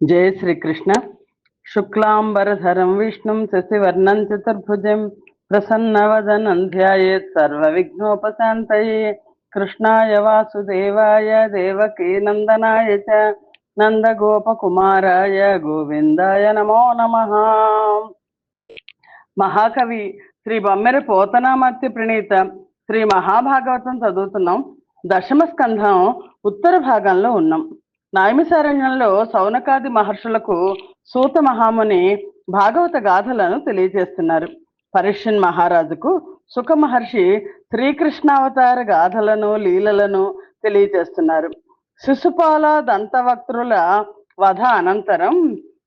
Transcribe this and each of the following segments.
జయ శ్రీకృష్ణ. శుక్లాంబరధరం విష్ణుం శశివర్ణం చతుర్భుజం ప్రసన్నవదనం ధ్యాయేత్ సర్వవిఘ్నోపశాంతయే కృష్ణాయ వాసుదేవాయ దేవకీ నందనాయ చ నందగోపకుమారాయ గోవిందాయ నమో నమ. మహాకవి శ్రీ బొమ్మెర పోతనామర్తి ప్రణీత శ్రీ మహాభాగవతం చదువుతున్నాం. దశమ స్కంధం ఉత్తర భాగంలో ఉన్నాం. నాయమిసారణ్యంలో సౌనకాది మహర్షులకు సూత మహాముని భాగవత గాథలను తెలియజేస్తున్నారు. పరీక్షన్ మహారాజుకు సుఖ మహర్షి శ్రీకృష్ణావతార గాథలను లీలలను తెలియజేస్తున్నారు. శిశుపాల దంతవక్త్రుల వధ అనంతరం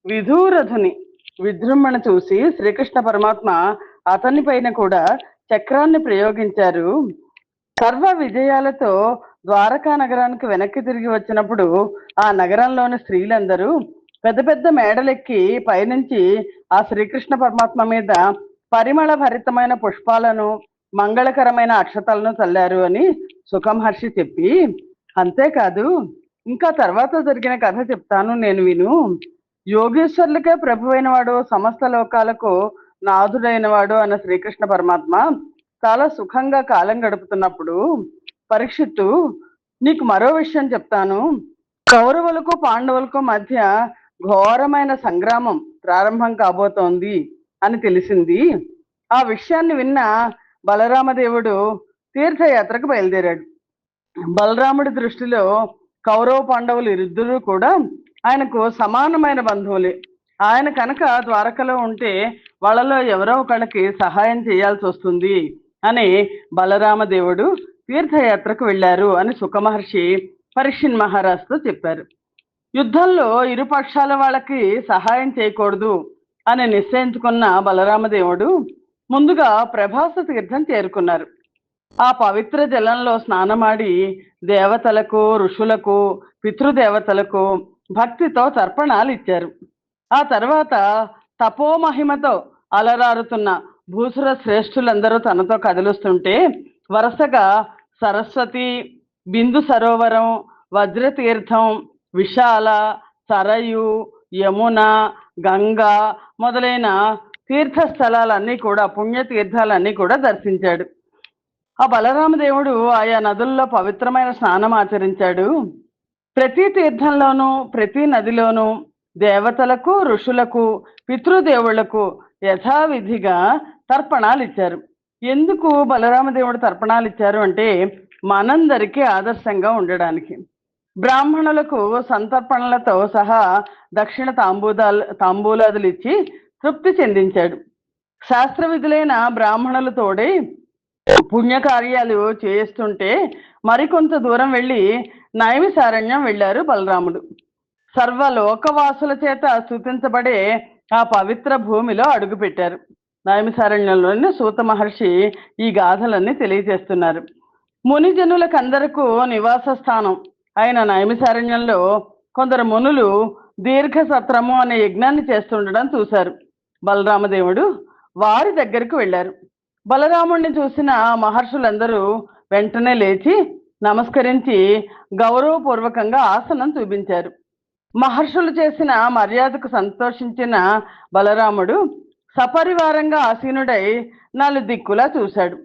విధూరధుని విజృంభణ చూసి శ్రీకృష్ణ పరమాత్మ అతని పైన కూడా చక్రాన్ని ప్రయోగించారు. సర్వ విజయాలతో ద్వారకా నగరానికి వెనక్కి తిరిగి వచ్చినప్పుడు ఆ నగరంలోని స్త్రీలందరూ పెద్ద పెద్ద మేడలెక్కి పైనుంచి ఆ శ్రీకృష్ణ పరమాత్మ మీద పరిమళ భరితమైన పుష్పాలను మంగళకరమైన అక్షతలను చల్లారు అని సుఖం హర్షి చెప్పి అంతేకాదు ఇంకా తర్వాత జరిగిన కథ చెప్తాను నేను విను. యోగేశ్వర్లకే ప్రభువైన వాడు సమస్త లోకాలకు నాథుడైన వాడు అన్న శ్రీకృష్ణ పరమాత్మ చాలా సుఖంగా కాలం గడుపుతున్నప్పుడు పరీక్షిత్తు నీకు మరో విషయం చెప్తాను. కౌరవులకు పాండవులకు మధ్య ఘోరమైన సంగ్రామం ప్రారంభం కాబోతోంది అని తెలిసింది. ఆ విషయాన్ని విన్న బలరామదేవుడు తీర్థయాత్రకు బయలుదేరాడు. బలరాముడి దృష్టిలో కౌరవ పాండవులు ఇద్దరూ కూడా ఆయనకు సమానమైన బంధువులే. ఆయన కనుక ద్వారకలో ఉంటే వాళ్ళలో ఎవరో ఒకళ్ళకి సహాయం చేయాల్సి వస్తుంది అని బలరామదేవుడు తీర్థయాత్రకు వెళ్ళారు అని సుఖమహర్షి పరీక్షిన్ మహారాజుతో చెప్పారు. యుద్ధంలో ఇరు పక్షాల వాళ్ళకి సహాయం చేయకూడదు అని నిశ్చయించుకున్న బలరామదేవుడు ముందుగా ప్రభాస తీర్థం చేరుకున్నారు. ఆ పవిత్ర జలంలో స్నానమాడి దేవతలకు ఋషులకు పితృదేవతలకు భక్తితో తర్పణాలు ఇచ్చారు. ఆ తర్వాత తపోమహిమతో అలరారుతున్న భూసుర శ్రేష్ఠులందరూ తనతో కదిలిస్తుంటే వరుసగా సరస్వతి బిందు సరోవరం వజ్రతీర్థం విశాల సరయు యమున గంగ మొదలైన తీర్థస్థలాలన్నీ కూడా పుణ్యతీర్థాలన్నీ కూడా దర్శించాడు. ఆ బలరామదేవుడు ఆయా నదుల్లో పవిత్రమైన స్నానం ఆచరించాడు. ప్రతి తీర్థంలోనూ ప్రతి నదిలోనూ దేవతలకు ఋషులకు పితృదేవుళ్ళకు యథావిధిగా తర్పణాలు ఇచ్చారు ఎందుకు బలరామదేవుడు తర్పణాలు ఇచ్చారు అంటే మనందరికీ ఆదర్శంగా ఉండడానికి. బ్రాహ్మణులకు సంతర్పణలతో సహా దక్షిణ తాంబూదాలు తాంబూలాదులు ఇచ్చి తృప్తి చెందించాడు. శాస్త్ర విధులైన బ్రాహ్మణులు పుణ్యకార్యాలు చేస్తుంటే మరికొంత దూరం వెళ్ళి నైమిసారణ్యం వెళ్ళారు బలరాముడు. సర్వలోకవాసుల చేత స్థుతించబడే ఆ పవిత్ర భూమిలో అడుగుపెట్టారు. నైమిసారణ్యంలోని సూత మహర్షి ఈ గాథలన్నీ తెలియజేస్తున్నారు. మునిజనులకందరకు నివాస స్థానం అయిన నైమిసారణ్యంలో కొందరు మునులు దీర్ఘ సత్రము అనే యజ్ఞాన్ని చేస్తుండడం చూశారు. బలరామదేవుడు వారి దగ్గరకు వెళ్ళారు. బలరాముడిని చూసిన మహర్షులందరూ వెంటనే లేచి నమస్కరించి గౌరవపూర్వకంగా ఆసనం చూపించారు. మహర్షులు చేసిన మర్యాదకు సంతోషించిన బలరాముడు సపరివారంగా ఆసీనుడై నలుదిక్కులా చూశాడు.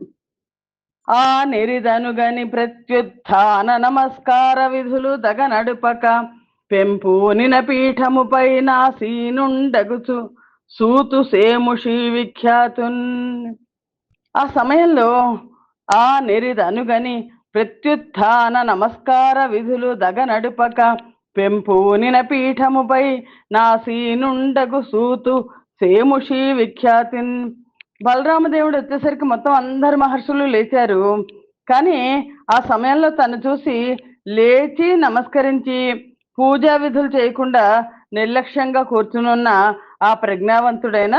ఆ నిరిదనుగని ప్రత్యుత్థాన నమస్కార విధులు దగ నడుపక పెంపు నిన పీఠముపై నాసీనుండగుచు సూతు సేముషి విఖ్యాతున్ ఆ సమయంలో ఆ నిరిదనుగని ప్రత్యుత్థాన నమస్కార విధులు దగ నడుపక పెంపు నిన పీఠముపై నాసీనుండగు సూతు సేముషి విఖ్యాతిన్. బలరామదేవుడు వచ్చేసరికి మొత్తం అందరు మహర్షులు లేచారు. కానీ ఆ సమయంలో తను చూసి లేచి నమస్కరించి పూజా విధులు చేయకుండా నిర్లక్ష్యంగా కూర్చునున్న ఆ ప్రజ్ఞావంతుడైన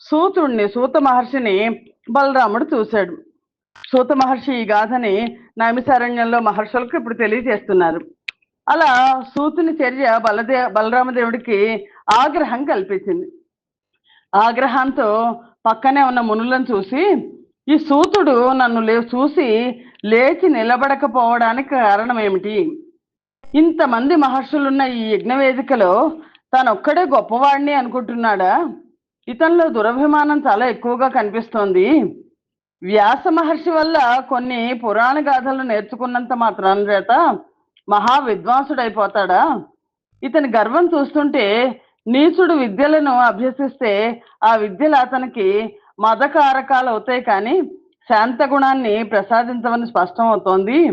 సూతుడిని సూత మహర్షిని బలరాముడు చూశాడు. సూత మహర్షి ఈ గాథని నైమిసారణ్యంలో మహర్షులకు ఇప్పుడు తెలియజేస్తున్నారు. అలా సూతుని చర్య బలదే బలరామదేవుడికి ఆగ్రహం కల్పించింది. ఆగ్రహంతో పక్కనే ఉన్న మునులను చూసి ఈ సూతుడు నన్ను లే చూసి లేచి నిలబడకపోవడానికి కారణం ఏమిటి? ఇంతమంది మహర్షులున్న ఈ యజ్ఞ వేదికలో తానొక్కడే గొప్పవాడిని అనుకుంటున్నాడా? ఇతనిలో దురభిమానం చాలా ఎక్కువగా కనిపిస్తోంది. వ్యాస మహర్షి వల్ల కొన్ని పురాణ గాథలు నేర్చుకున్నంత మాత్రాన చేత మహా విద్వాంసుడైపోతాడా? ఇతని గర్వం చూస్తుంటే నీచుడు విద్యలను అభ్యసిస్తే ఆ విద్యలు అతనికి మదకారకాలు అవుతాయి కానీ శాంత గుణాన్ని ప్రసాదించమని స్పష్టం అవుతోంది.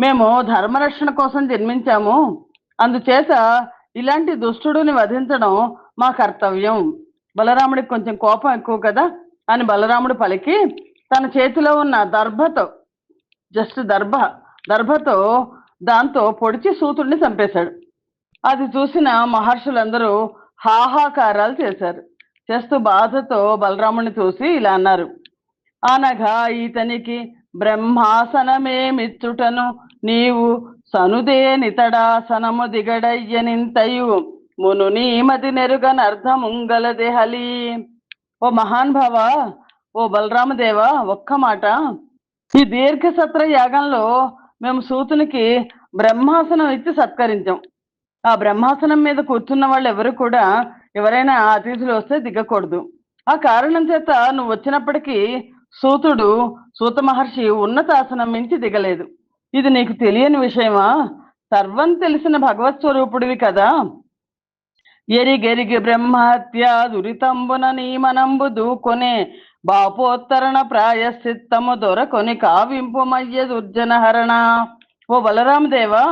మేము ధర్మరక్షణ కోసం జన్మించాము. అందుచేత ఇలాంటి దుష్టుడిని వధించడం మా కర్తవ్యం. బలరాముడికి కొంచెం కోపం ఎక్కువ కదా? అని బలరాముడు పలికి తన చేతిలో ఉన్న దర్భతో జస్ట్ దర్భ దర్భతో దాంతో పొడిచి సూతుడిని చంపేశాడు. అది చూసిన మహర్షులందరూ హాహాకారాలు చేశారు. చేస్తూ బాధతో బలరాముని చూసి ఇలా అన్నారు. అనగా ఇతనికి బ్రహ్మాసనమేమిచ్చుటను నీవు సనుదేనితడాసనము దిగడయ్యనింతయు మును నీమతి అర్ధముంగల హలి. ఓ మహాన్ భావ ఓ బలరామదేవ ఒక్క మాట. ఈ దీర్ఘ సత్ర యాగంలో మేము సూతునికి బ్రహ్మాసనం ఇచ్చి సత్కరించాం. ఆ బ్రహ్మాసనం మీద కూర్చున్న వాళ్ళు ఎవరు కూడా ఎవరైనా అతిథులు వస్తే దిగకూడదు. ఆ కారణం చేత నువ్వు వచ్చినప్పటికీ సూతుడు సూత మహర్షి ఉన్నతాసనం మించి దిగలేదు. ఇది నీకు తెలియని విషయమా? సర్వం తెలిసిన భగవత్ స్వరూపుడివి కదా. ఎరిగెరిగి బ్రహ్మహత్య దురితంబున నీమనంబు దూకొనే బాపోత్తరణ ప్రాయశ్చిత్తము దొరకొని కావింపుమయ్య దుర్జనహరణ. ఓ బలరామదేవా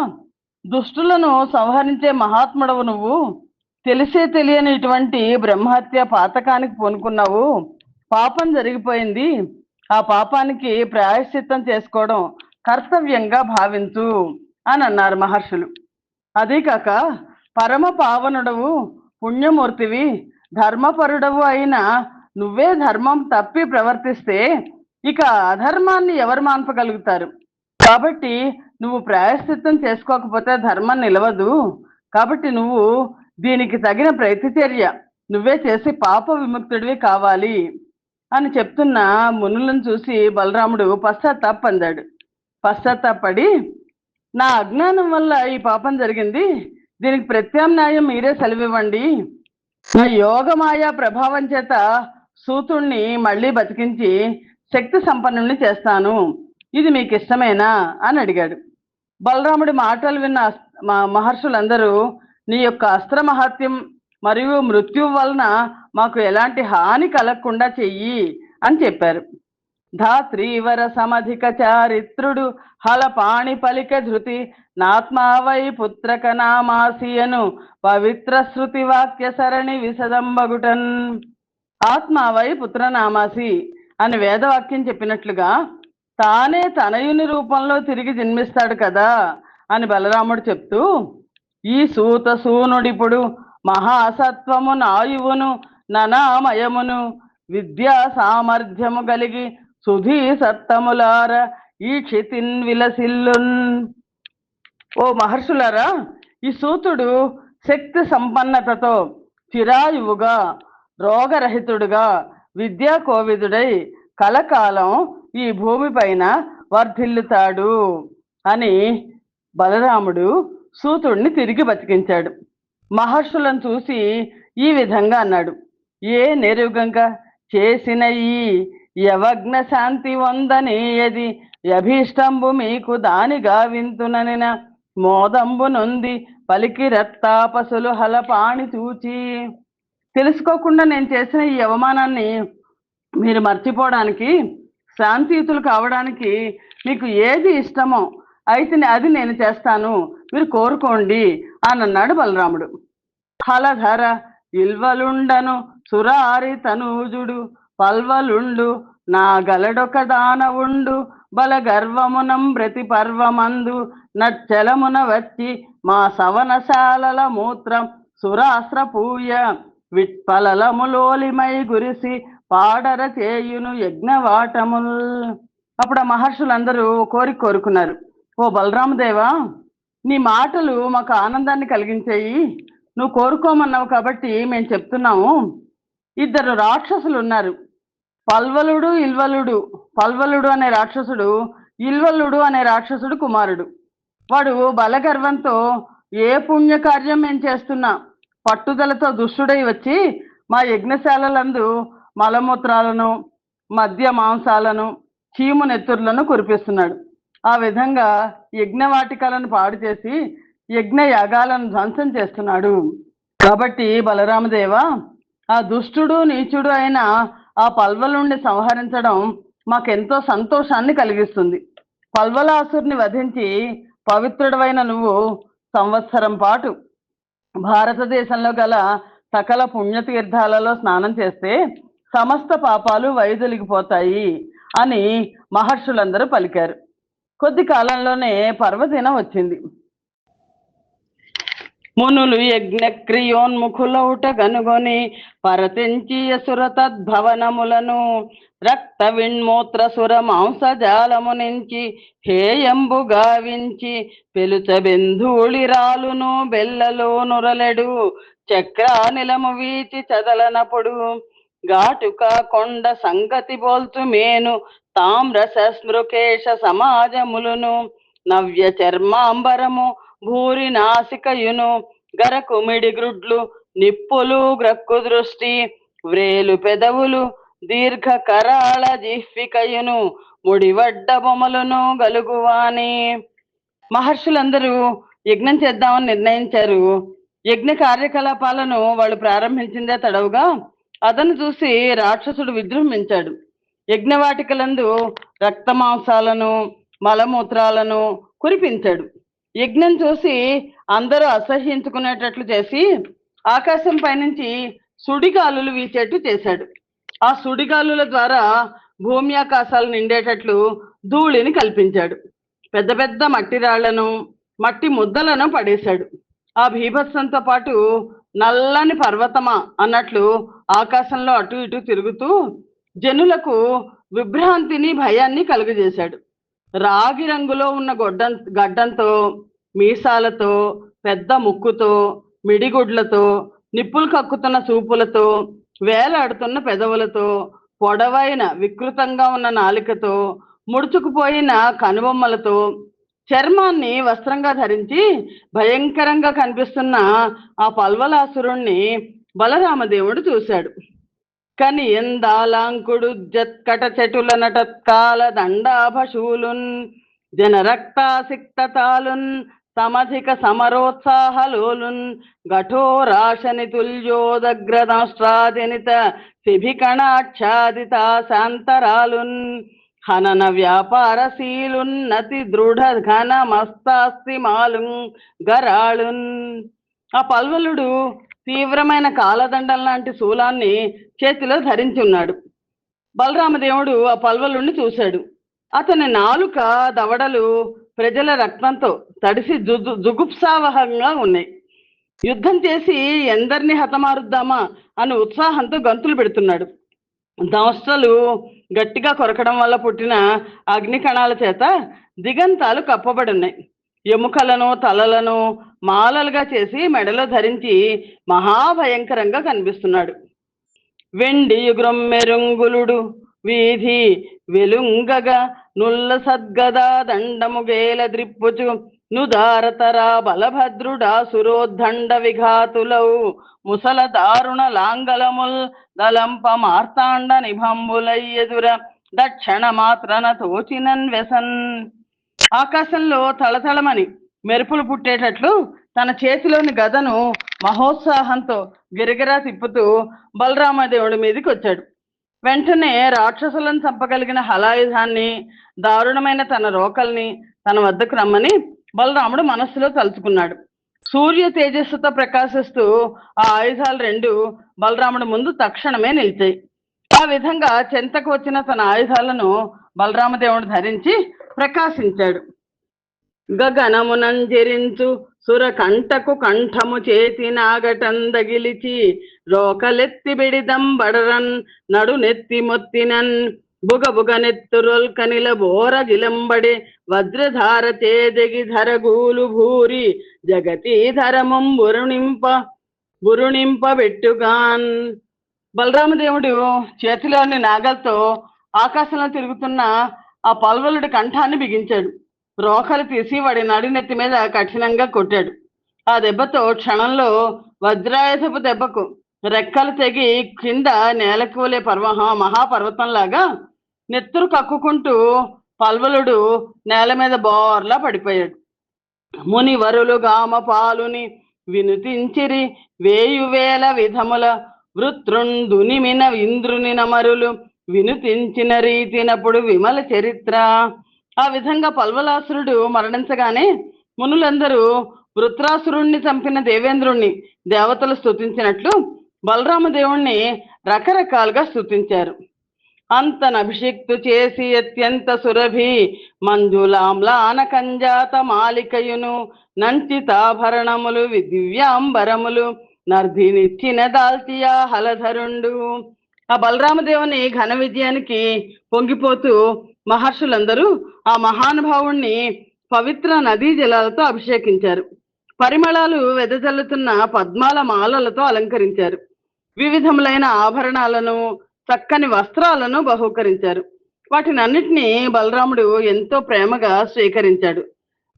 దుష్టులను సంహరించే మహాత్ముడవు నువ్వు. తెలిసే తెలియని ఇటువంటి బ్రహ్మహత్య పాతకానికి పూనుకున్నావు. పాపం జరిగిపోయింది. ఆ పాపానికి ప్రాయశ్చిత్తం చేసుకోవడం కర్తవ్యంగా భావించు అని అన్నారు మహర్షులు. అదే కాక పరమ పావనుడవు పుణ్యమూర్తివి ధర్మపరుడవు అయిన నువ్వే ధర్మం తప్పి ప్రవర్తిస్తే ఇక అధర్మాన్ని ఎవరు మాన్పగలుగుతారు? కాబట్టి నువ్వు ప్రాయశ్చిత్తం చేసుకోకపోతే ధర్మం నిలవదు. కాబట్టి నువ్వు దీనికి తగిన ప్రతిచర్య. నువ్వే చేసి పాప విముక్తుడివి కావాలి అని చెప్తున్న మునులను చూసి బలరాముడు పశ్చాత్తాప పొందాడు. పశ్చాత్తాపడి నా అజ్ఞానం వల్ల ఈ పాపం జరిగింది. దీనికి ప్రత్యామ్నాయం మీరే సెలవివ్వండి. నా యోగమాయా ప్రభావం చేత సూతుణ్ణి మళ్ళీ బతికించి శక్తి సంపన్నుణ్ణి చేస్తాను. ఇది మీకు ఇష్టమేనా? అని అడిగాడు. బలరాముడి మాటలు విన్న మహర్షులందరూ నీ యొక్క అస్త్ర మహత్యం మరియు మృత్యు వలన మాకు ఎలాంటి హాని కలగకుండా చెయ్యి అని చెప్పారు. ధాత్రీవర సమధిక చారిత్రుడు హలపాణి పలిక ధృతి నాత్మావై పుత్రక నామాసియను పవిత్ర శృతి వాక్య సరణి విశదంబగుటన్. ఆత్మావై పుత్రనామాసి అని వేదవాక్యం చెప్పినట్లుగా తానే తనయుని రూపంలో తిరిగి జన్మిస్తాడు కదా అని బలరాముడు చెప్తూ ఈ సూత సూనుడిప్పుడు మహాసత్వము నాయువును ననామయమును విద్యా సామర్థ్యము కలిగి సుధీ సత్తములార ఈ క్షితిన్ విలసిల్లున్. ఓ మహర్షులారా ఈ సూతుడు శక్తి సంపన్నతతో చిరాయువుగా రోగరహితుడుగా విద్యా కోవిదుడై కలకాలం ఈ భూమిపైన వర్ధిల్లుతాడు అని బలరాముడు సూతుడిని తిరిగి బతికించాడు. మహర్షులను చూసి ఈ విధంగా అన్నాడు. ఏ నెరుగంక చేసిన ఈ యవజ్ఞ శాంతి వందనేయది యభీష్టంబు మీకు దానిగా వింతుననిన మోదంబు నొంది పలికి రత్తాపసులు హలపాణి చూచి. తెలుసుకోకుండా నేను చేసిన ఈ అవమానాన్ని మీరు మర్చిపోవడానికి శాంతియుతులు కావడానికి మీకు ఏది ఇష్టమో అయితే అది నేను చేస్తాను. మీరు కోరుకోండి అని అన్నాడు బలరాముడు. హలధర ఇల్వలుండను సురారి తనూజుడు పల్వలుండు నా గలడొక దానవుండు బల గర్వమునం ప్రతి పర్వమందు నచ్చలమున వచ్చి మా సవనశాలల మూత్రం సురాస్త్ర పూయ విట్పలలములోలిమై గురిసి పాడర చేయును యజ్ఞవాటముల్. అప్పుడు ఆ మహర్షులందరూ కోరిక కోరుకున్నారు ఓ బలరామదేవా నీ మాటలు మాకు ఆనందాన్ని కలిగించాయి. నువ్వు కోరుకోమన్నావు కాబట్టి మేము చెప్తున్నాము. ఇద్దరు రాక్షసులు ఉన్నారు పల్వలుడు ఇల్వలుడు. పల్వలుడు అనే రాక్షసుడు ఇల్వలుడు అనే రాక్షసుడు కుమారుడు. వాడు బలగర్వంతో ఏ పుణ్యకార్యం మేము చేస్తున్నా పట్టుదలతో దుష్టుడై వచ్చి మా యజ్ఞశాలలందు మలమూత్రాలను మద్య మాంసాలను చీము నెత్తుర్లను కురిపిస్తున్నాడు. ఆ విధంగా యజ్ఞవాటికలను పాడు చేసి యజ్ఞ యాగాలను ధ్వంసం చేస్తున్నాడు. కాబట్టి బలరామదేవ ఆ దుష్టుడు నీచుడు అయిన ఆ పల్వలుండి సంహరించడం మాకెంతో సంతోషాన్ని కలిగిస్తుంది. పల్వలాసుని వధించి పవిత్రుడవైన నువ్వు సంవత్సరం పాటు భారతదేశంలో గల సకల పుణ్యతీర్థాలలో స్నానం చేస్తే సమస్త పాపాలు వైదొలిగిపోతాయి అని మహర్షులందరూ పలికారు. కొద్ది కాలంలోనే పర్వదినం వచ్చింది. మునులు యజ్ఞక్రియోన్ముఖులౌట గనుగొని పరతించి అసుర తద్భవనములను రక్త విణ్మూత్ర సుర మాంసజాలము నుంచి హేయంబు గావించి పెలుచ బెంధూళిరాలును బెల్లలో నురలెడు చక్రానిలము వీచి చదలనప్పుడు ఘాటుక కొండ సంగతి బోల్తు మేను తామ్రస స్మృకేశ సమాజములను నవ్య చర్మాంబరము భూరి నాసికయును గరకుమిడి గ్రుడ్లు నిప్పులు గ్రక్కు దృష్టి వ్రేలు పెదవులు దీర్ఘ కరాళ జిహ్వికయును ముడివడ్డ బొమ్మలను గలుగువాని. మహర్షులందరూ యజ్ఞం చేద్దామని నిర్ణయించారు. యజ్ఞ కార్యకలాపాలను వాళ్ళు ప్రారంభించిందే తడవుగా అతను చూసి రాక్షసుడు విజృంభించాడు. యజ్ఞవాటికలందు రక్తమాంసాలను మలమూత్రాలను కురిపించాడు. యజ్ఞం చూసి అందరూ అసహ్యించుకునేటట్లు చేసి ఆకాశం పైనుంచి సుడిగాలులు వీచేట్టు చేశాడు. ఆ సుడిగాలుల ద్వారా భూమి ఆకాశాలు నిండేటట్లు ధూళిని కల్పించాడు. పెద్ద పెద్ద మట్టి రాళ్ళను మట్టి ముద్దలను పడేశాడు. ఆ భీభత్సంతో పాటు నల్లని పర్వతమా అన్నట్లు ఆకాశంలో అటు ఇటు తిరుగుతూ జనులకు విభ్రాంతిని భయాన్ని కలుగజేశాడు. రాగి రంగులో ఉన్న గొడ్డం గడ్డంతో మీసాలతో పెద్ద ముక్కుతో మిడిగుడ్లతో నిప్పులు కక్కుతున్న చూపులతో వేలాడుతున్న పెదవులతో పొడవైన వికృతంగా ఉన్న నాలికతో ముడుచుకుపోయిన కనుబొమ్మలతో చర్మాన్ని వస్త్రంగా ధరించి భయంకరంగా కనిపిస్తున్న ఆ పల్వలాసురుణ్ణి బలరామదేవుడు చూశాడు. కని ఎందాలాంకుడు జత్కట చెటుల నటత్కాల దండాభశూలున్ జనరక్తాసిక్తతాలున్ సమధిక సమరోత్సాహలోలున్ ఘటోరాశని తుల్యోదగ్రదాష్ట్రాజనిత శిభికణాచ్ఛాదిత శాంతరాలున్ హనన వ్యాపారశీలున్నతి దృఢ ఘన మస్తాస్తి మాలుం గరాళున్. ఆ పల్వలుడు తీవ్రమైన కాలదండం లాంటి శూలాన్ని చేతిలో ధరించి ఉన్నాడు బలరామదేవుడు ఆ పల్వలుణ్ణి చూశాడు. అతని నాలుక దవడలు ప్రజల రక్తంతో తడిసి జుజు జుగుప్సావహంగా ఉన్నాయి. యుద్ధం చేసి ఎందరిని హతమారుద్దామా అని ఉత్సాహంతో గంతులు పెడుతున్నాడు. దంష్టలు గట్టిగా కొరకడం వల్ల పుట్టిన అగ్ని కణాల చేత దిగంతాలు కప్పబడి ఉన్నాయి ఎముకలను తలలను మాలలుగా చేసి మెడలో ధరించి మహాభయంకరంగా కనిపిస్తున్నాడు. వెండి యుగ్రం మెరుంగులుడు వీధి వెలుంగగా నుల్ల సద్గదా దండము గేల ద్రిప్పుచు నుదారతరా బలభద్రుడా సురోద్ధండ విఘాతులౌ. ముసల దారుణ లాంగలముల్ దలంప మార్తాండ నిభంబులయ్యదుర దక్షణ మాత్రన తోచినన్ వ్యసన్. ఆకాశంలో తళతళమని మెరుపులు పుట్టేటట్లు తన చేతిలోని గదను మహోత్సాహంతో గిరగిరా తిప్పుతూ బలరామదేవుడి మీదకి వచ్చాడు వెంటనే రాక్షసులను చంపగలిగిన హలాయుధాన్ని దారుణమైన తన రోకల్ని తన వద్దకు రమ్మని బలరాముడు మనస్సులో తలుచుకున్నాడు. సూర్య తేజస్సుతో ప్రకాశిస్తూ ఆ ఆయుధాలు రెండు బలరాముడు ముందు తక్షణమే నిలిచాయి. ఆ విధంగా చెంతకు వచ్చిన తన ఆయుధాలను బలరామదేవుడు ధరించి ప్రకాశించాడు. గగనమునంజరించు సుర కంటకు కంఠము చేతి నాగటందగిలిచి రోకలెత్తి బిడిదం బడరన్ నడు నెత్తి మొత్తినన్ బుగ బుగ నెత్తురొల్కనిల బోర గిలంబడి వజ్రధార చేదగి ధరగూలు భూరి జగతి బురుణింప బురుణింప పెట్టుగాన్. బలరామదేవుడు చేతిలోని నాగలతో ఆకాశంలో తిరుగుతున్న ఆ పల్వలుడి కంఠాన్ని బిగించాడు. రోకలు తీసి వాడి నడినెత్తి మీద కఠినంగా కొట్టాడు. ఆ దెబ్బతో క్షణంలో వజ్రాయుధపు దెబ్బకు రెక్కలు తెగి కింద నేలకూలే పర్వ మహాపర్వతంలాగా నెత్తురు కక్కుకుంటూ పల్వలుడు నేల మీద బోర్లా పడిపోయాడు. ముని వరులు గామ పాలుని వినుతించిరి వేయువేల విధముల వృత్రుందునిమిన ఇంద్రుని నమరులు వినుతించిన రీతినప్పుడు విమల చరిత్ర. ఆ విధంగా పల్వలాసురుడు మరణించగానే మునులందరూ వృత్రాసురుణ్ణి చంపిన దేవేంద్రుణ్ణి దేవతలు స్తుతించినట్లు బలరామదేవుణ్ణి రకరకాలుగా స్థుతించారు అంతనభిషిక్తు చేసి అత్యంత సురభి. మంజులామ్లాన కంజాత మాలికయును నంచితాభరణములు వి- దివ్యాంబరములు నర్ధినిచ్చిన దాల్చియా హలధరుండు. ఆ బలరామదేవుని ఘన విజయానికి పొంగిపోతూ మహర్షులందరూ ఆ మహానుభావుణ్ణి పవిత్ర నదీ జలాలతో అభిషేకించారు. పరిమళాలు వెదజల్లుతున్న పద్మాల మాలలతో అలంకరించారు. వివిధములైన ఆభరణాలను చక్కని వస్త్రాలను బహూకరించారు. వాటినన్నిటినీ బలరాముడు ఎంతో ప్రేమగా స్వీకరించాడు.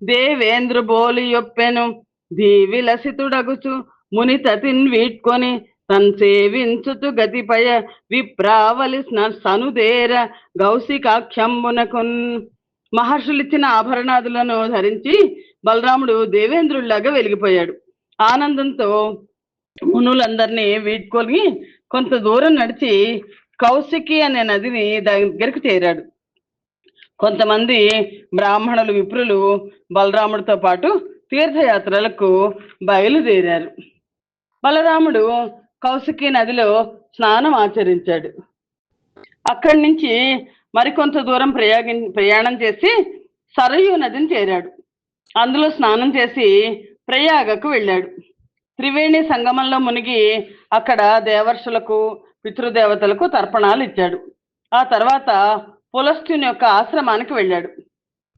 దేవేంద్ర బోలి యొప్పెను దీవిలసితుడగుచు ముని తతిన్ వీడ్కొని తన్ సేవించుతు గతిపయ విప్రావలి సనుదేర గౌసికాఖ్యంబునకున్. మహర్షులిచ్చిన ఆభరణాదులను ధరించి బలరాముడు దేవేంద్రుడిలాగా వెలిగిపోయాడు. ఆనందంతో మునులందరినీ వీడ్కొని కొంత దూరం నడిచి కౌశికి అనే నదిని దగ్గరికి చేరాడు. కొంతమంది బ్రాహ్మణులు విప్రులు బలరాముడితో పాటు తీర్థయాత్రలకు బయలుదేరారు. బలరాముడు కౌశికి నదిలో స్నానం ఆచరించాడు. అక్కడి నుంచి మరికొంత దూరం ప్రయాగి ప్రయాణం చేసి సరయూ నదిని చేరాడు. అందులో స్నానం చేసి ప్రయాగకు వెళ్ళాడు. త్రివేణి సంగమంలో మునిగి అక్కడ దేవర్షులకు పితృదేవతలకు తర్పణాలు ఇచ్చాడు ఆ తర్వాత పులస్తుని యొక్క ఆశ్రమానికి వెళ్ళాడు.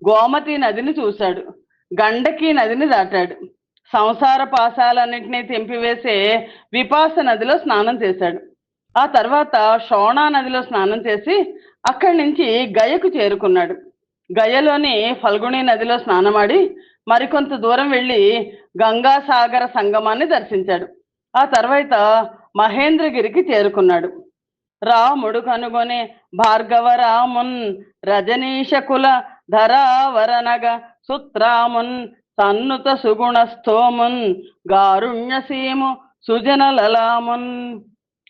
గోమతి నదిని చూశాడు. గండకి నదిని దాటాడు. సంసార పాశాలన్నింటినీ తెంపివేసే విపాస నదిలో స్నానం చేశాడు. ఆ తర్వాత షోణా నదిలో స్నానం చేసి అక్కడి నుంచి గయకు చేరుకున్నాడు. గయలోని ఫల్గుణి నదిలో స్నానమాడి మరికొంత దూరం వెళ్ళి గంగాసాగర సంగమాన్ని దర్శించాడు. ఆ తర్వాత మహేంద్రగిరికి చేరుకున్నాడు. రాముడు కనుగొని భార్గవరామున్ రజనీశకుల కుల ధరావరనగ సుత్రామున్ సన్నుత సుగుణ స్థోమున్ గారుణ్యసీము సుజన లలామున్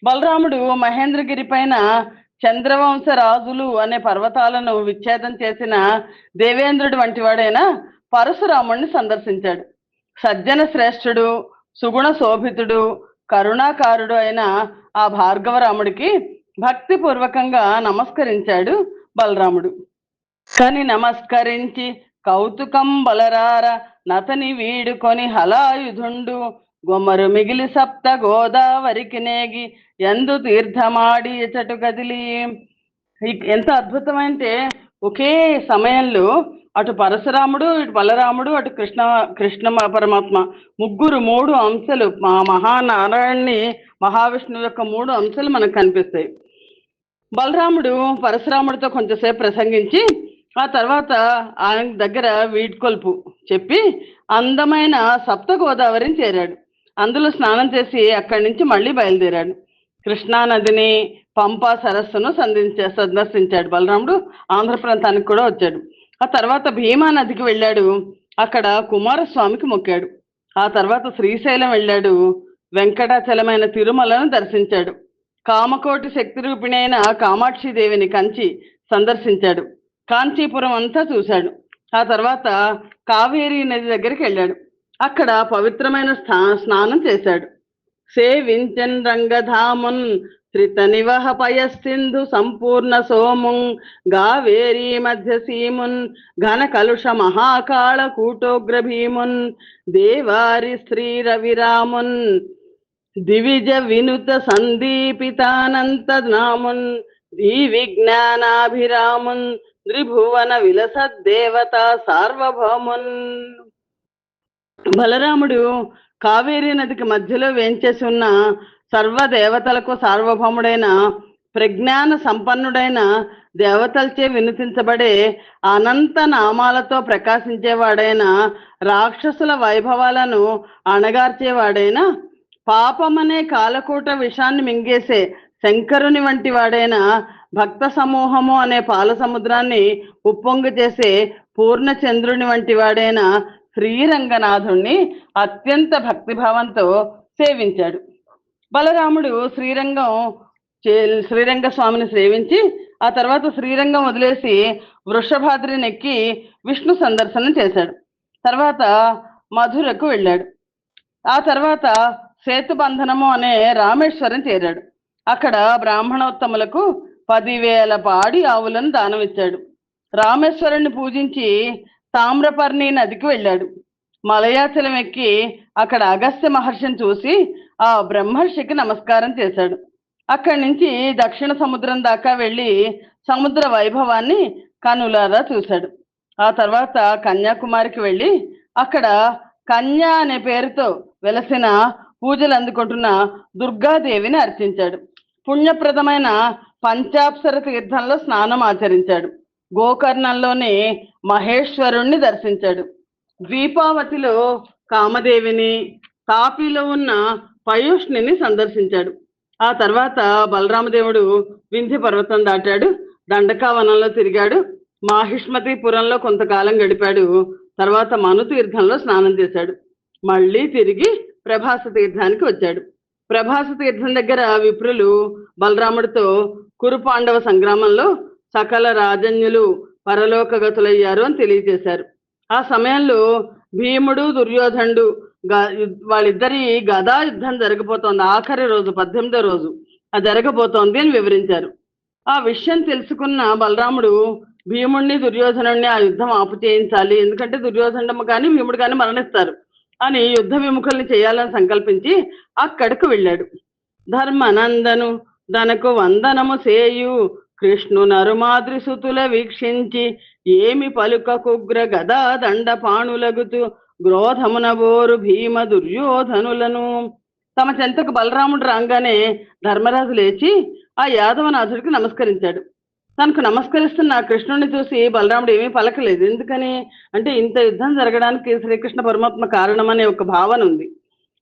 బలరాముడు మహేంద్రగిరి పైన చంద్రవంశ రాజులు అనే పర్వతాలను విచ్ఛేదం చేసిన దేవేంద్రుడు వంటి వాడైన పరశురాముణ్ణి సందర్శించాడు. సజ్జన శ్రేష్ఠుడు సుగుణ శోభితుడు కరుణాకారుడు అయిన ఆ భార్గవరాముడికి భక్తి పూర్వకంగా నమస్కరించాడు బలరాముడు. కని నమస్కరించి కౌతుకం బలరార నతని వీడుకొని హలాయుధుండు గుమ్మరు మిగిలి సప్త గోదావరికి నేగి ఎందు తీర్థమాడి ఎచటు కదిలి. ఎంత అద్భుతమైంటే ఒకే సమయంలో అటు పరశురాముడు ఇటు బలరాముడు అటు కృష్ణ కృష్ణ పరమాత్మ. ముగ్గురు మూడు అంశాలు మా మహానారాయణని మహావిష్ణువు యొక్క మూడు అంశాలు మనకు కనిపిస్తాయి. బలరాముడు పరశురాముడితో కొంచెంసేపు ప్రసంగించి ఆ తర్వాత ఆయన దగ్గర వీడ్కొల్పు చెప్పి అందమైన సప్త గోదావరిని చేరాడు. అందులో స్నానం చేసి అక్కడి నుంచి మళ్ళీ బయలుదేరాడు. కృష్ణానదిని పంప పంపా సరస్సును సంధించా సందర్శించాడు బలరాముడు. ఆంధ్ర ప్రాంతానికి కూడా వచ్చాడు. ఆ తర్వాత భీమా నదికి వెళ్ళాడు. అక్కడ కుమారస్వామికి మొక్కాడు. ఆ తర్వాత శ్రీశైలం వెళ్ళాడు. వెంకటాచలమైన తిరుమలను దర్శించాడు. కామకోటి శక్తి రూపిణి అయిన కామాక్షి దేవిని కంచి సందర్శించాడు. కాంచీపురం అంతా చూశాడు. ఆ తర్వాత కావేరీ నది దగ్గరికి వెళ్ళాడు. అక్కడ పవిత్రమైన స్నానం చేశాడు. సేవించన్ రంగధామున్ త్రిత నివహ పయస్సింధు సంపూర్ణ సోముం గావేరీ మధ్య సీమున్ ఘన కలుష మహాకాళ కూటోగ్ర భీమున్ దేవారి శ్రీ రవిరామున్ దివిజ వినుత సందీపితానంత నామున్ ఈ విజ్ఞానాభిరామున్ త్రిభువన విలసద్దేవత సార్వభౌమున్. బలరాముడు కావేరీ నదికి మధ్యలో వేంచేసి ఉన్న సర్వ దేవతలకు సార్వభౌముడైన ప్రజ్ఞాన సంపన్నుడైన దేవతలచే వినిపించబడే అనంత నామాలతో ప్రకాశించేవాడైన రాక్షసుల వైభవాలను అణగార్చేవాడైన పాపమనే కాలకూట విషాన్ని మింగేసే శంకరుని వంటి వాడైన భక్త సమూహము అనే పాల సముద్రాన్ని ఉప్పొంగు చేసే పూర్ణచంద్రుని వంటి వాడైన శ్రీరంగనాథుణ్ణి అత్యంత భక్తిభావంతో సేవించాడు. బలరాముడు శ్రీరంగం చే- శ్రీరంగ స్వామిని సేవించి ఆ తర్వాత శ్రీరంగం వదిలేసి వృషభాద్రిని ఎక్కి విష్ణు సందర్శనం చేశాడు. తర్వాత మధురకు వెళ్ళాడు. ఆ తర్వాత సేతుబంధనము అనే రామేశ్వరం చేరాడు. అక్కడ బ్రాహ్మణోత్తములకు పదివేల పాడి ఆవులను దానమిచ్చాడు. రామేశ్వరుణ్ణి పూజించి తామ్రపర్ణి నదికి వెళ్ళాడు. మలయాచలం ఎక్కి అక్కడ అగస్త్య మహర్షిని చూసి ఆ బ్రహ్మర్షికి నమస్కారం చేశాడు. అక్కడి నుంచి దక్షిణ సముద్రం దాకా వెళ్ళి సముద్ర వైభవాన్ని కనులారా చూశాడు. ఆ తర్వాత కన్యాకుమారికి వెళ్ళి అక్కడ కన్యా అనే పేరుతో వెలసిన పూజలు అందుకుంటున్న దుర్గాదేవిని అర్చించాడు. పుణ్యప్రదమైన పంచాప్సర తీర్థంలో స్నానం ఆచరించాడు. గోకర్ణంలోని మహేశ్వరుణ్ణి దర్శించాడు. ద్వీపావతిలో కామదేవిని తాపిలో ఉన్న పయోష్ణిని సందర్శించాడు. ఆ తర్వాత బలరామదేవుడు వింధ్య పర్వతం దాటాడు. దండకావనంలో తిరిగాడు. మాహిష్మతిపురంలో కొంతకాలం గడిపాడు. తర్వాత మను తీర్థంలో స్నానం చేశాడు. మళ్ళీ తిరిగి ప్రభాస తీర్థానికి వచ్చాడు. ప్రభాస తీర్థం దగ్గర విప్రులు బలరాముడితో కురు పాండవ సంగ్రామంలో సకల రాజన్యులు పరలోకగతులయ్యారు అని తెలియజేశారు. ఆ సమయంలో భీముడు దుర్యోధనుడు వాళ్ళిద్దరి గదా యుద్ధం జరగబోతోంది. ఆఖరి రోజు పద్దెనిమిదో రోజు అది జరగబోతోంది అని వివరించారు. ఆ విషయం తెలుసుకున్న బలరాముడు భీముణ్ణి దుర్యోధనుణ్ణి ఆ యుద్ధం ఆపు చేయించాలి. ఎందుకంటే దుర్యోధనము కానీ భీముడు కానీ మరణిస్తారు అని యుద్ధ విముఖుల్ని చేయాలని సంకల్పించి అక్కడికి వెళ్ళాడు. ధర్మనందను దనకు వందనము సేయు కృష్ణు నరుమాద్రి సుతుల వీక్షించి ఏమి పలుక కుగ్ర గదా దండ పాణులగుతూ గ్రోధమునబోరు భీమ దుర్యోధనులను. తమ చెంతకు బలరాముడు రాగానే ధర్మరాజు లేచి ఆ యాదవనాథుడికి నమస్కరించాడు. తనకు నమస్కరిస్తున్న కృష్ణుడిని చూసి బలరాముడు ఏమీ పలకలేదు. ఎందుకని? అంటే ఇంత యుద్ధం జరగడానికి శ్రీకృష్ణ పరమాత్మ కారణమనే ఒక భావన ఉంది.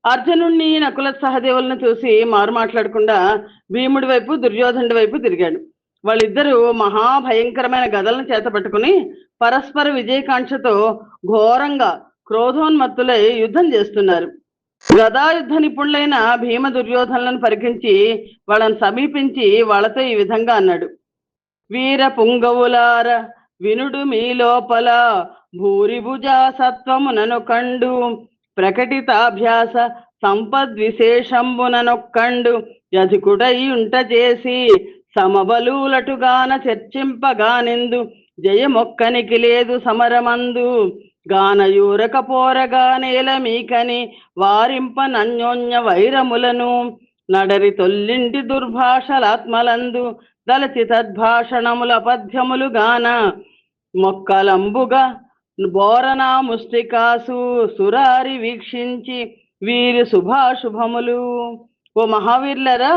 అర్జునుణ్ణి నకుల సహదేవులను చూసి మారు మాట్లాడకుండా భీముడి వైపు దుర్యోధనుడి వైపు తిరిగాడు. వాళ్ళిద్దరూ మహాభయంకరమైన గదలను చేతపట్టుకుని పరస్పర విజయకాంక్షతో ఘోరంగా క్రోధోన్మత్తులై యుద్ధం చేస్తున్నారు. గదాయుద్ధ నిపుణులైన భీమ దుర్యోధనులను పరికించి వాళ్ళని సమీపించి వాళ్ళతో ఈ విధంగా అన్నాడు. వీర పుంగవులార వినుడు మీ లోపల భూరిభుజా సత్వమునను కండు ప్రకటితాభ్యాస సంపద్విశేషంబుననొక్కండు యధికుడై ఉంట చేసి సమబలులటుగాన చర్చింపగానిందు జయమొక్కనికి లేదు సమరమందు. గానయూరక పోరగా నేల మీకని వారింపనన్యోన్య వైరములను నడరి తొల్లింటి దుర్భాషలాత్మలందు దలచి తద్భాషణముల పద్యములు గాన మొక్కలంబుగా బోరనా ముష్టికాసు సురారి వీక్షించి వీరి శుభాశుభములు. ఓ మహావీరులరా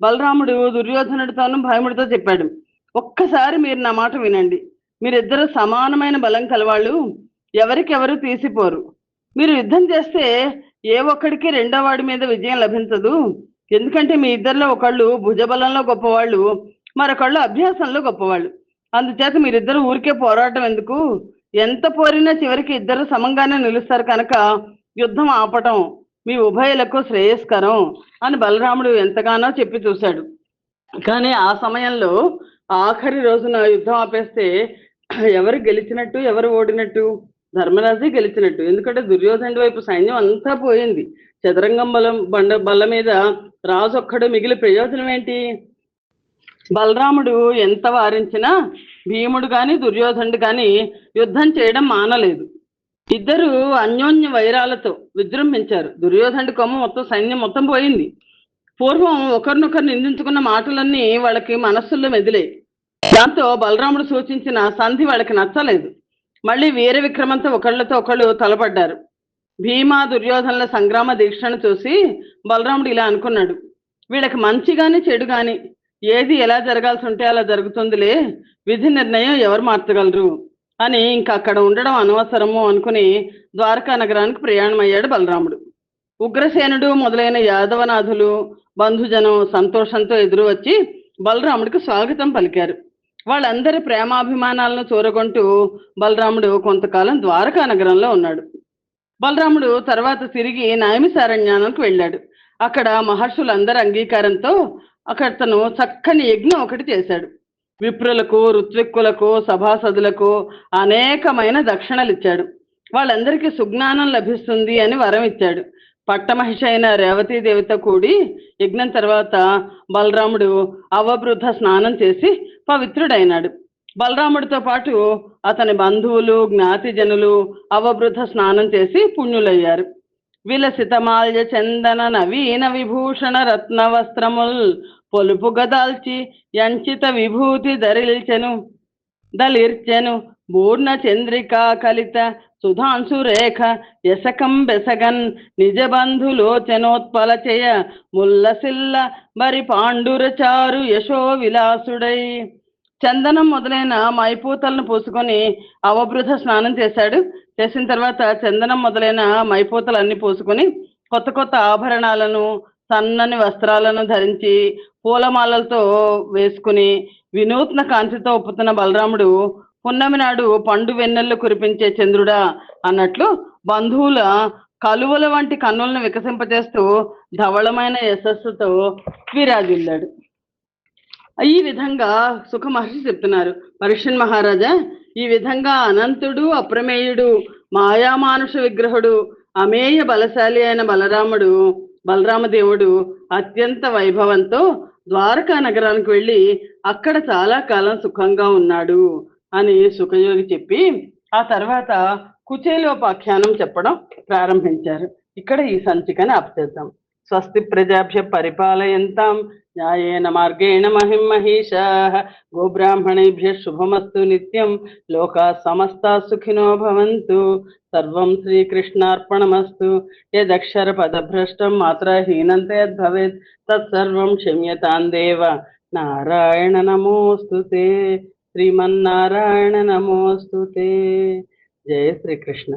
బలరాముడు దుర్యోధనుడితోనూ భయముడితో చెప్పాడు ఒక్కసారి మీరు నా మాట వినండి. మీరిద్దరు సమానమైన బలం కలవాళ్ళు ఎవరికెవరు తీసిపోరు. మీరు యుద్ధం చేస్తే ఏ ఒక్కడికి రెండో వాడి మీద విజయం లభించదు. ఎందుకంటే మీ ఇద్దరిలో ఒకళ్ళు భుజబలంలో గొప్పవాళ్ళు మరొకళ్ళు అభ్యాసంలో గొప్పవాళ్ళు. అందుచేత మీరిద్దరు ఊరికే పోరాటం ఎందుకు? ఎంత పోరినా చివరికి ఇద్దరు సమంగానే నిలుస్తారు కనుక యుద్ధం ఆపటం మీ ఉభయలకు శ్రేయస్కరం అని బలరాముడు ఎంతగానో చెప్పి చూశాడు. కానీ ఆ సమయంలో ఆఖరి రోజున యుద్ధం ఆపేస్తే ఎవరు గెలిచినట్టు ఎవరు ఓడినట్టు? ధర్మరాజే గెలిచినట్టు. ఎందుకంటే దుర్యోధనుడి వైపు సైన్యం అంతా పోయింది. చదరంగం బలం బండ బల్ల మీద రాజు ఒక్కడు మిగిలి ప్రయోజనం ఏంటి? బలరాముడు ఎంత వారించినా భీముడు కానీ దుర్యోధనుడు కానీ యుద్ధం చేయడం మానలేదు. ఇద్దరు అన్యోన్య వైరాలతో విజృంభించారు. దుర్యోధనుడి కొమ్మ మొత్తం సైన్యం మొత్తం పోయింది. పూర్వం ఒకరినొకరు నిందించుకున్న మాటలన్నీ వాళ్ళకి మనస్సుల్లో మెదిలాయి. దాంతో బలరాముడు సూచించిన సంధి వాళ్ళకి నచ్చలేదు. మళ్ళీ వీర విక్రమంతో ఒకళ్ళతో ఒకళ్ళు తలపడ్డారు. భీమా దుర్యోధనుల సంగ్రామ దీక్షను చూసి బలరాముడు ఇలా అనుకున్నాడు. వీళ్ళకి మంచి గాని చెడు గాని ఏది ఎలా జరగాల్సి ఉంటే అలా జరుగుతుందిలే విధి నిర్ణయం ఎవరు మార్చగలరు? అని ఇంకా అక్కడ ఉండడం అనవసరము అనుకుని ద్వారకా నగరానికి ప్రయాణం అయ్యాడు బలరాముడు. ఉగ్రసేనుడు మొదలైన యాదవనాథులు బంధుజనం సంతోషంతో ఎదురు వచ్చి బలరాముడికి స్వాగతం పలికారు. వాళ్ళందరి ప్రేమాభిమానాలను చూరగొంటూ బలరాముడు కొంతకాలం ద్వారకా నగరంలో ఉన్నాడు. బలరాముడు తర్వాత తిరిగి నాయమిసారణ్యానికి వెళ్ళాడు. అక్కడ మహర్షులందరి అంగీకారంతో అక్కడ తను చక్కని యజ్ఞం ఒకటి చేశాడు. విప్రులకు ఋత్విక్కులకు సభాసదులకు అనేకమైన దక్షిణలు ఇచ్చాడు. వాళ్ళందరికీ సుజ్ఞానం లభిస్తుంది అని వరం ఇచ్చాడు. పట్టమహిష అయిన రేవతీ దేవితో కూడి యజ్ఞం తర్వాత బలరాముడు అవబృద్ధ స్నానం చేసి పవిత్రుడైనాడు. బలరాముడితో పాటు అతని బంధువులు జ్ఞాతిజనులు అవబృత స్నానం చేసి పుణ్యులయ్యారు. విలసితమాల్య చందన నవీన విభూషణ రత్న వస్త్రముల్ పొలుపుగదాల్చి యంచిత విభూతి ధరిల్చెను దలిర్చెను పూర్ణ చంద్రికా కలిత సుధాంశు రేఖ యశకం బెసగన్ నిజ బంధులోచనోత్పల చేయ ముల్లసిల్ల మరి పాండుర చారు యశో విలాసుడై. చందనం మొదలైన మైపూతలను పూసుకొని అవబృధ స్నానం చేశాడు. చేసిన తర్వాత చందనం మొదలైన మైపూతలన్నీ పూసుకొని కొత్త కొత్త ఆభరణాలను సన్నని వస్త్రాలను ధరించి పూలమాలలతో వేసుకుని వినూత్న కాంతితో ఒప్పుతున్న బలరాముడు పున్నమి నాడు పండు వెన్నెల్లో కురిపించే చంద్రుడా అన్నట్లు బంధువుల కలువల వంటి కన్నులను వికసింపజేస్తూ ధవళమైన యశస్సుతో విరాజిల్లాడు. ఈ విధంగా సుఖ మహర్షి చెప్తున్నారు. పరీక్షన్ మహారాజా ఈ విధంగా అనంతుడు అప్రమేయుడు మాయామానుష విగ్రహుడు అమేయ బలశాలి అయిన బలరాముడు బలరామదేవుడు అత్యంత వైభవంతో ద్వారకా నగరానికి వెళ్ళి అక్కడ చాలా కాలం సుఖంగా ఉన్నాడు. అని సుఖయోగి చెప్పి ఆ తర్వాత కుచేలోపాఖ్యానం చెప్పడం ప్రారంభించారు. ఇక్కడ ఈ సంచికని ఆపుచేద్దాం. స్వస్తి ప్రజాభ్య పరిపాలయంతాం. న్యాయేన మార్గేణ మహిం మహిషా గోబ్రాహ్మణేభ్య శుభమస్తు నిత్యం. లోకా సమస్త సుఖినో భవంతు. సర్వం శ్రీకృష్ణార్పణమస్తు. యదక్షర పదభ్రష్టం మాత్రహీనం యద్భవేత్. తత్సర్వం క్షమ్యతాం దేవ. నారాయణ నమోస్తుతే నమోస్తు శ్రీమన్నారాయణ నమోస్తు జయ శ్రీకృష్ణ